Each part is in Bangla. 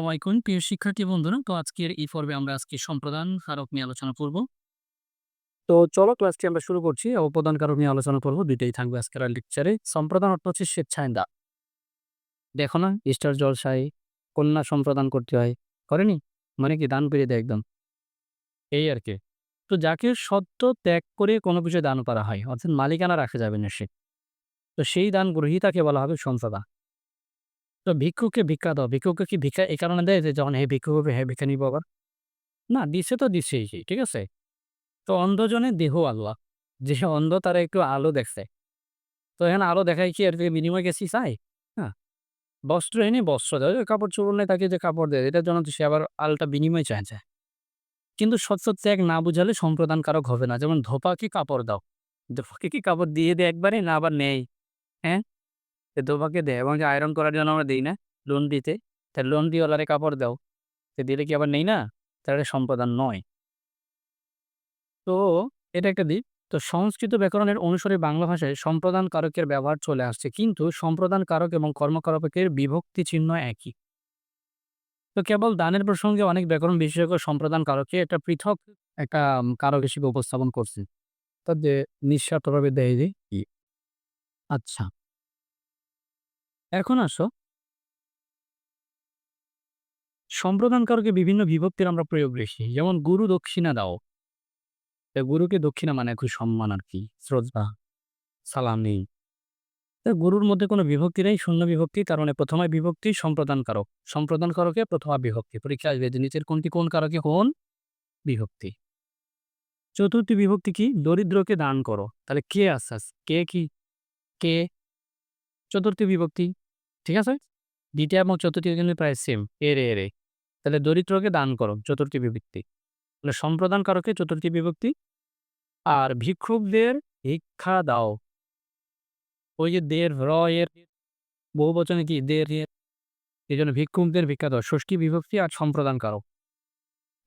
আলাইকুম। প্রিয় শিক্ষার্থী বন্ধুরা, তো আজকের এই পর্বে আমরা আজকে সম্প্রদান কারক নিয়ে আলোচনা করব। তো চলো ক্লাসটি আমরা শুরু করছি। কারক নিয়ে আলোচনা করব। দুইটাই থাকবে আজকের লেকচারে সম্প্রদান অর্থ হচ্ছে স্বেচ্ছায় দা দেখো না জলসায় কন্যা সম্প্রদান করতে হয়। করেনি? মানে কি, দান করে দেয় একদম। এই আর কি। তো যাকে সত্য ত্যাগ করে কোনো কিছু দান করা হয়, অর্থাৎ মালিকানা রাখা যাবে না সে। তো সেই দান গ্রহীতাকে বলা হবে সম্প্রদান। তো ভিক্ষুকে ভিক্ষা দাও। ভিক্ষুকে কি ভিক্ষা এই কারণে দেয় যে যখন হে ভিক্ষু হবে হে ভিক্ষা নিব আবার? না দিছে তো দিছেই সে, ঠিক আছে? তো অন্ধজনের দেহ আল্লাহ। যে অন্ধ তারা একটু আলো দেখছে। তো এখানে আলো দেখায় কি? থেকে বিনিময় গেছি চাই? হ্যাঁ বস্ত্র এনে বস্ত্র দেয়। কাপড় চোপড় নেই তাকে যে কাপড় দেয় এটার জন্য সে আবার আলটা বিনিময় চাইছে কিন্তু সৎ ত্যাগ না বুঝালে সম্প্রদান কারক হবে না। যেমন ধোপাকে কাপড় দাও। ধোপাকে কি কাপড় দিয়ে দেয় একবারে না আবার নেই হ্যাঁ? তো ধোপাকে দেয় এবং যে আয়রন করার জন্য আমরা দিই না লোন দিতে, তা লোন দিওয়ালারে কাপড় দাও। সে দিলে কি আবার নেই না? তাহলে সম্প্রদান নয়। তো এটা একটা দিক। তো সংস্কৃত ব্যাকরণের অনুসারে বাংলা ভাষায় সম্প্রদান কারকের ব্যবহার চলে আসছে। কিন্তু সম্প্রদান কারক এবং কর্মকারকের বিভক্তি চিহ্ন একই। তো কেবল দানের প্রসঙ্গে অনেক ব্যাকরণ বিশেষজ্ঞ সম্প্রদান কারককে একটা পৃথক একটা কারক হিসেবে উপস্থাপন করছে। তো যে নিঃস্বার্থভাবে দেয় যে কি? আচ্ছা। এখন আসো। সম্প্রদান কারকে বিভিন্ন বিভক্তির আমরা প্রয়োগ দেখি। যেমন, গুরু দক্ষিণা দাও। তা গুরুকে দক্ষিণা মানে খুব সম্মান আর কি? শ্রদ্ধা, সালাম নেই। তা গুরুর মধ্যে কোনো বিভক্তি নেই, শূন্য বিভক্তি। তার মানে প্রথমে বিভক্তি সম্প্রদান কারক সম্প্রদান কারকে প্রথমা বিভক্তি। পরীক্ষা আসবে যে নিচের কোনটি কোন কারকে? কোন বিভক্তি। চতুর্থী বিভক্তি কি? দরিদ্রকে দান করো। তাহলে কে আশ্বাস কে কি? কে চতুর্থী বিভক্তি, ঠিক আছে? দ্বিতীয় এবং চতুর্থী কিন্তু প্রায় সেম এরে এরে। তাহলে দরিদ্রকে দান করো, চতুর্থী বিভক্তি। তাহলে সম্প্রদান কারকে চতুর্থী বিভক্তি। আর ভিক্ষুকদের ভিক্ষা দাও। ওই যে দের র, এর বহু বচনে কি? দের, এর। এই জন্য ভিক্ষুকদের ভিক্ষা দাও। ষষ্ঠী বিভক্তি আর সম্প্রদান কারক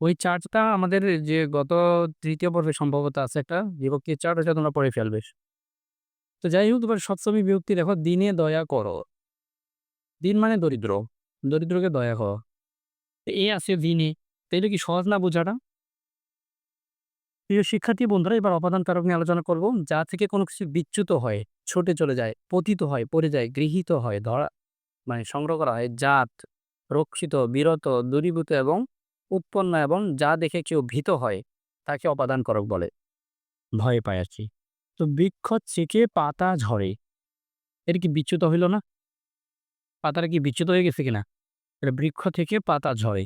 ওই চার্টটা আমাদের যে গত তৃতীয় পর্বে সম্ভবত আছে একটা, বিভক্তির চার্ট আছে তোমরা পড়ে ফেলবে। তো যাই হোক তোমার সপ্তমী বিভক্তি দেখো, দিনে দয়া করো। দিন মানে দরিদ্র, দরিদ্রকে দয়া করো। এ আছে দিনে। তো কি সহজ না বোঝাটা? প্রিয় শিক্ষার্থী বন্ধুরা, এবার অপাদান কারক নিয়ে আলোচনা করব। যা থেকে কোনো কিছু বিচ্যুত হয়, ছুটে চলে যায়, পতিত হয়, পড়ে যায়, গৃহীত হয়, ধরা মানে সংগ্রহ করা হয়, জাত, রক্ষিত, বিরত, দূরীভূত এবং উৎপন্ন এবং যা দেখে কেউ ভীত হয়, তাকে অপাদান কারক বলে। ভয় পায় আর কি। তো বৃক্ষ থেকে পাতা ঝরে। এর কি বিচ্যুত হইল না? পাতাটা কি বিচ্যুত হয়ে গেছে কিনা? এটা বৃক্ষ থেকে পাতা ঝরে।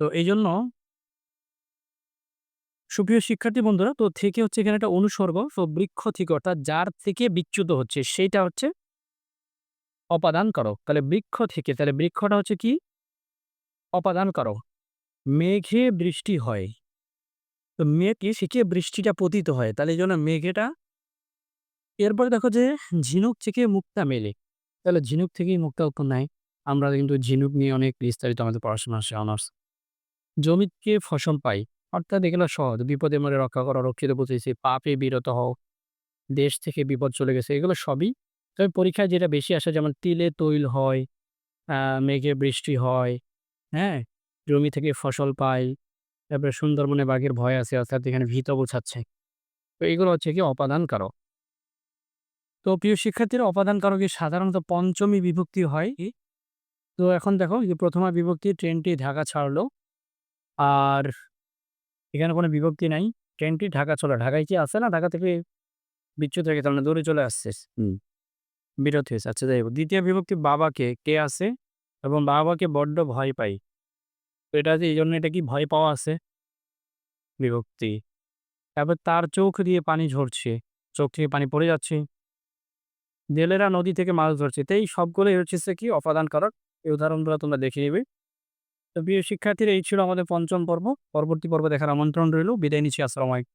তো এই জন্য সুপ্রিয় শিক্ষার্থী বন্ধুরা, তো থেকে হচ্ছে এখানে একটা অনুসর্গ। তো বৃক্ষ থেকে অর্থাৎ যার থেকে বিচ্যুত হচ্ছে, সেইটা হচ্ছে অপাদান করো। তাহলে বৃক্ষ থেকে, তাহলে বৃক্ষটা হচ্ছে কি? অপাদান করো। মেঘে বৃষ্টি হয়। তো মেঘে থেকে বৃষ্টিটা পতিত হয়। তাহলে এই জন্য মেঘেটা এরপরে দেখো যে ঝিনুক থেকে মুক্তা মেলে। তাহলে ঝিনুক থেকেই মুক্তা হয়। আমরা কিন্তু ঝিনুক নিয়ে অনেক বিস্তারিত আমাদের পড়াশোনা আসে অনার্স। জমিতে ফসল পাই। অর্থাৎ এগুলো সহজ। বিপদে মরে রক্ষা করা, রক্ষিত বুঝেছি পাপে বিরত হও। দেশ থেকে বিপদ চলে গেছে। এগুলো সবই তবে পরীক্ষায় যেটা বেশি আসে যেমন তিলে তৈল হয় মেঘে বৃষ্টি হয় হ্যাঁ? জমি থেকে ফসল পাই। তারপরে সুন্দরবনে বাঘের ভয় আছে অর্থাৎ এখানে ভীত বোঝাচ্ছে তো এগুলো হচ্ছে কি অপাদান কারক তো প্রিয় শিক্ষার্থীরা অপাদান কারকে সাধারণত পঞ্চমী বিভক্তি হয়। তো এখন দেখো যে প্রথমা বিভক্তি ট্রেনটি ঢাকা ছাড়লো। আর এখানে কোনো বিভক্তি নাই। ট্রেনটি ঢাকা চলে ঢাকায় কি আছে না? ঢাকা থেকে বিচ্যুত হয়ে গেছে মানে দূরে চলে আসছে। হুম। বিরত হয়েছে। আচ্ছা যাই হোক দ্বিতীয় বিভক্তি বাবাকে কে আছে? এবং বাবাকে বড্ড ভয় পাই তো এটা এই জন্য এটা কি ভয় পাওয়া আছে? বিভক্তি। তারপর তার চোখ দিয়ে পানি ঝরছে। চোখ থেকে পানি পড়ে যাচ্ছে। জেলেরা নদী থেকে মাছ ধরছে। তো এই সবগুলোই হচ্ছে কি অপাদান কারক এই উদাহরণগুলো তোমরা দেখে নিবে। তো প্রিয় শিক্ষার্থীরা, এই ছিল আমাদের পঞ্চম পর্ব। পরবর্তী পর্ব দেখার আমন্ত্রণ রইল। বিদায় নিচ্ছি। আসসালামু আলাইকুম।